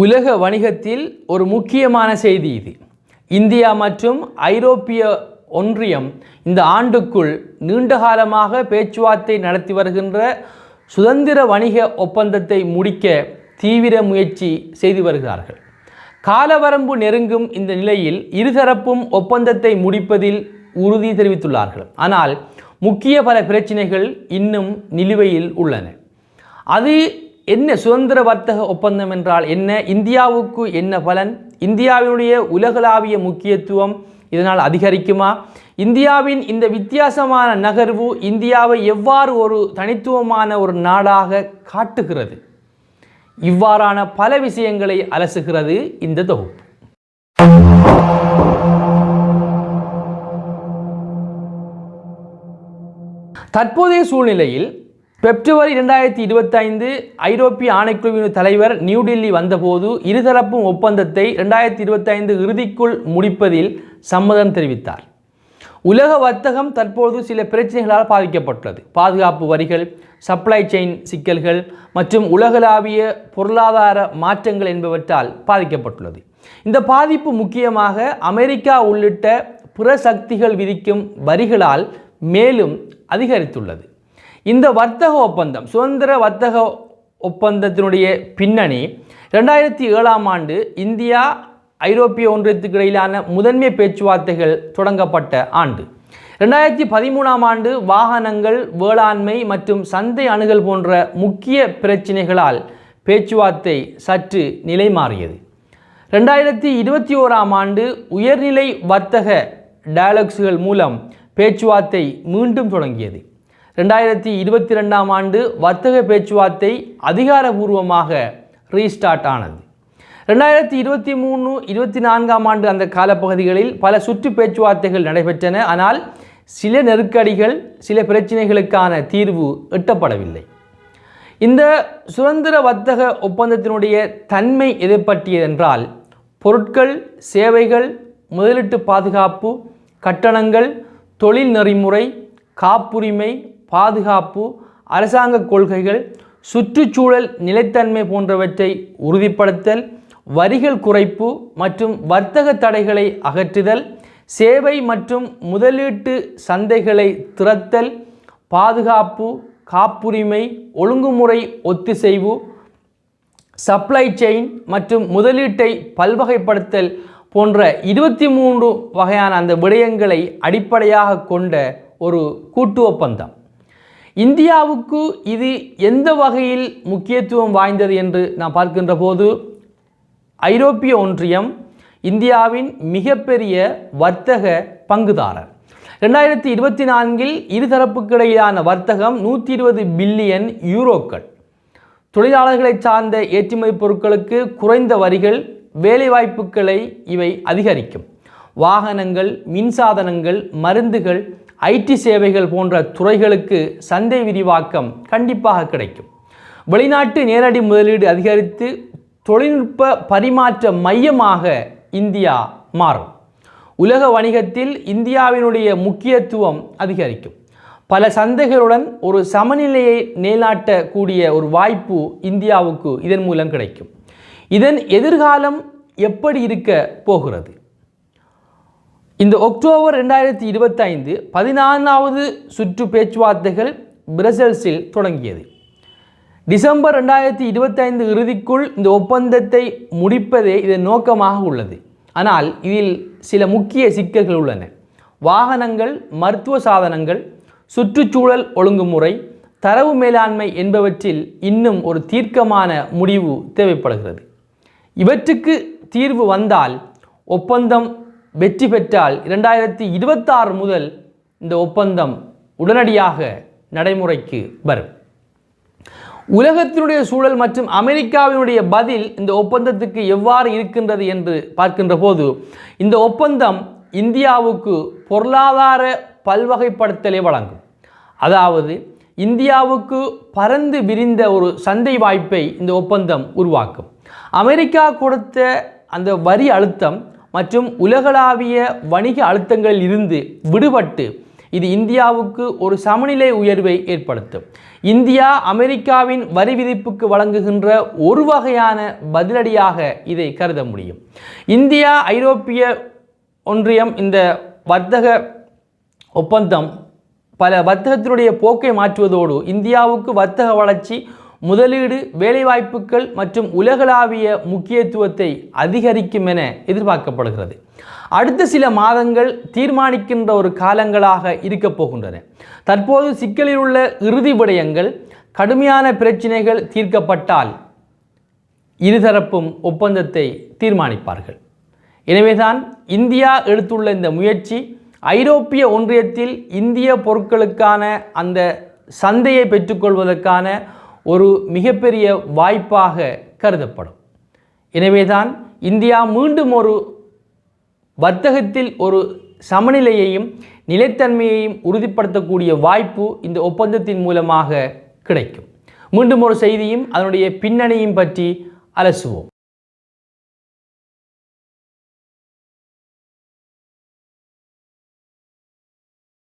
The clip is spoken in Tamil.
உலக வணிகத்தில் ஒரு முக்கியமான செய்தி இது. இந்தியா மற்றும் ஐரோப்பிய ஒன்றியம் இந்த ஆண்டுக்குள் நீண்டகாலமாக பேச்சுவார்த்தை நடத்தி வருகின்ற சுதந்திர வணிக ஒப்பந்தத்தை முடிக்க தீவிர முயற்சி செய்து வருகிறார்கள். காலவரம்பு நெருங்கும் இந்த நிலையில் இருதரப்பும் ஒப்பந்தத்தை முடிப்பதில் உறுதி தெரிவித்துள்ளார்கள். ஆனால் முக்கிய பல பிரச்சினைகள் இன்னும் நிலுவையில் உள்ளன. அது என்ன சுதந்திர வர்த்தக ஒப்பந்தம் என்றால் என்ன? இந்தியாவுக்கு என்ன பலன்? இந்தியாவினுடைய உலகளாவிய முக்கியத்துவம் இதனால் அதிகரிக்குமா? இந்தியாவின் இந்த வித்தியாசமான நகர்வு இந்தியாவை எவ்வாறு ஒரு தனித்துவமான ஒரு நாடாக காட்டுகிறது? இவ்வாறான பல விஷயங்களை அலசுகிறது இந்த தொகுப்பு. தற்போதைய சூழ்நிலையில் பிப்ரவரி இரண்டாயிரத்தி இருபத்தைந்து ஐரோப்பிய ஆணைக்குழுவின் தலைவர் நியூடெல்லி வந்தபோது இருதரப்பும் ஒப்பந்தத்தை இரண்டாயிரத்தி இருபத்தைந்து இறுதிக்குள் முடிப்பதில் சம்மதம் தெரிவித்தார். உலக வர்த்தகம் தற்போது சில பிரச்சனைகளால் பாதிக்கப்பட்டுள்ளது. பாதுகாப்பு வரிகள் சப்ளை செயின் சிக்கல்கள் மற்றும் உலகளாவிய பொருளாதார மாற்றங்கள் என்பவற்றால் பாதிக்கப்பட்டுள்ளது. இந்த பாதிப்பு முக்கியமாக அமெரிக்கா உள்ளிட்ட பிற சக்திகள் விதிக்கும் வரிகளால் மேலும் அதிகரித்துள்ளது. இந்த வர்த்தக ஒப்பந்தம் சுதந்திர வர்த்தக ஒப்பந்தத்தினுடைய பின்னணி ரெண்டாயிரத்தி ஏழாம் ஆண்டு இந்தியா ஐரோப்பிய ஒன்றியத்துக்கு இடையிலான முதன்மை பேச்சுவார்த்தைகள் தொடங்கப்பட்ட ஆண்டு. ரெண்டாயிரத்தி பதிமூணாம் ஆண்டு வாகனங்கள் வேளாண்மை மற்றும் சந்தை அணுகல் போன்ற முக்கிய பிரச்சினைகளால் பேச்சுவார்த்தை சற்று நிலை மாறியது. ரெண்டாயிரத்தி இருபத்தி ஓராம் ஆண்டு உயர்நிலை வர்த்தக டயலாக்ஸுகள் மூலம் பேச்சுவார்த்தை மீண்டும் தொடங்கியது. ரெண்டாயிரத்தி இருபத்தி ரெண்டாம் ஆண்டு வர்த்தக பேச்சுவார்த்தை அதிகாரபூர்வமாக ரீஸ்டார்ட் ஆனது. ரெண்டாயிரத்தி இருபத்தி மூணு இருபத்தி நான்காம் ஆண்டு அந்த காலப்பகுதிகளில் பல சுற்று பேச்சுவார்த்தைகள் நடைபெற்றன. ஆனால் சில நெருக்கடிகள் சில பிரச்சினைகளுக்கான தீர்வு எட்டப்படவில்லை. இந்த சுதந்திர வர்த்தக ஒப்பந்தத்தினுடைய தன்மை எதை பற்றியதென்றால் பொருட்கள் சேவைகள் முதலீட்டு பாதுகாப்பு கட்டணங்கள் தொழில் நெறிமுறை காப்புரிமை பாதுகாப்பு அரசாங்க கொள்கைகள் சுற்றுச்சூழல் நிலைத்தன்மை போன்றவற்றை உறுதிப்படுத்தல் வரிகள் குறைப்பு மற்றும் வர்த்தக தடைகளை அகற்றுதல் சேவை மற்றும் முதலீட்டு சந்தைகளை திறத்தல் பாதுகாப்பு காப்புரிமை ஒழுங்குமுறை ஒத்திசைவு சப்ளை செயின் மற்றும் முதலீட்டை பல்வகைப்படுத்தல் போன்ற இருபத்தி மூன்று வகையான அந்த விடயங்களை அடிப்படையாக கொண்ட ஒரு கூட்டு ஒப்பந்தம். இந்தியாவுக்கு இது எந்த வகையில் முக்கியத்துவம் வாய்ந்தது என்று நாம் பார்க்கின்ற போது ஐரோப்பிய ஒன்றியம் இந்தியாவின் மிகப்பெரிய வர்த்தக பங்குதாரர். ரெண்டாயிரத்தி இருபத்தி நான்கில் இருதரப்புக்கிடையிலான வர்த்தகம் நூற்றி இருபது பில்லியன் யூரோக்கள். தொழிலாளர்களை சார்ந்த ஏற்றுமதி பொருட்களுக்கு குறைந்த வரிகள் வேலைவாய்ப்புகளை இவை அதிகரிக்கும். வாகனங்கள் மின்சாதனங்கள் மருந்துகள் ஐடி சேவைகள் போன்ற துறைகளுக்கு சந்தை விரிவாக்கம் கண்டிப்பாக கிடைக்கும். வெளிநாட்டு நேரடி முதலீடு அதிகரித்து தொழில்நுட்ப பரிமாற்ற மையமாக இந்தியா மாறும். உலக வணிகத்தில் இந்தியாவினுடைய முக்கியத்துவம் அதிகரிக்கும். பல சந்தைகளுடன் ஒரு சமநிலையை நிலைநாட்டக்கூடிய ஒரு வாய்ப்பு இந்தியாவுக்கு இதன் மூலம் கிடைக்கும். இதன் எதிர்காலம் எப்படி இருக்க போகிறது? இந்த அக்டோபர் ரெண்டாயிரத்தி இருபத்தைந்து பதினான்காவது சுற்று பேச்சுவார்த்தைகள் பிரசல்ஸில் தொடங்கியது. டிசம்பர் ரெண்டாயிரத்தி இருபத்தைந்து இறுதிக்குள் இந்த ஒப்பந்தத்தை முடிப்பதே இதன் நோக்கமாக உள்ளது. ஆனால் இதில் சில முக்கிய சிக்கல்கள் உள்ளன. வாகனங்கள் மருத்துவ சாதனங்கள் சுற்றுச்சூழல் ஒழுங்குமுறை தரவு மேலாண்மை என்பவற்றில் இன்னும் ஒரு தீர்க்கமான முடிவு தேவைப்படுகிறது. இவற்றுக்கு தீர்வு வந்தால் ஒப்பந்தம் வெற்றி பெற்றால் இரண்டாயிரத்தி இருபத்தாறு முதல் இந்த ஒப்பந்தம் உடனடியாக நடைமுறைக்கு வரும். உலகத்தினுடைய சூழல் மற்றும் அமெரிக்காவினுடைய பதில் இந்த ஒப்பந்தத்துக்கு எவ்வாறு இருக்கின்றது என்று பார்க்கின்ற போது இந்த ஒப்பந்தம் இந்தியாவுக்கு பொருளாதார பல்வகைப்படுத்தலை வழங்கும். அதாவது இந்தியாவுக்கு பரந்து விரிந்த ஒரு சந்தை வாய்ப்பை இந்த ஒப்பந்தம் உருவாக்கும். அமெரிக்கா கொடுத்த அந்த வரி அழுத்தம் மற்றும் உலகளாவிய வணிக அழுத்தங்களில் இருந்து விடுபட்டு இது இந்தியாவுக்கு ஒரு சமநிலை உயர்வை ஏற்படுத்தும். இந்தியா அமெரிக்காவின் வரி விதிப்புக்கு வழங்குகின்ற ஒரு வகையான பதிலடியாக இதை கருத முடியும். இந்தியா ஐரோப்பிய ஒன்றியம் இந்த வர்த்தக ஒப்பந்தம் பல வர்த்தகத்தினுடைய போக்கை மாற்றுவதோடு இந்தியாவுக்கு வர்த்தக வளர்ச்சி முதலீடு வேலைவாய்ப்புகள் மற்றும் உலகளாவிய முக்கியத்துவத்தை அதிகரிக்கும் என எதிர்பார்க்கப்படுகிறது. அடுத்த சில மாதங்கள் தீர்மானிக்கின்ற ஒரு காலங்களாக இருக்கப் போகின்றன. தற்போது சிக்கலில் உள்ள இறுதி விடயங்கள் கடுமையான பிரச்சினைகள் தீர்க்கப்பட்டால் இருதரப்பும் ஒப்பந்தத்தை தீர்மானிப்பார்கள். எனவேதான் இந்தியா எடுத்துள்ள இந்த முயற்சி ஐரோப்பிய ஒன்றியத்தில் இந்திய பொருட்களுக்கான அந்த சந்தையை பெற்றுக்கொள்வதற்கான ஒரு மிகப்பெரிய வாய்ப்பாக கருதப்படும். எனவேதான் இந்தியா மீண்டும் ஒரு வர்த்தகத்தில் ஒரு சமநிலையையும் நிலைத்தன்மையையும் உறுதிப்படுத்தக்கூடிய வாய்ப்பு இந்த ஒப்பந்தத்தின் மூலமாக கிடைக்கும். மீண்டும் ஒரு செய்தியும் அதனுடைய பின்னணியும் பற்றி அலசுவோம்.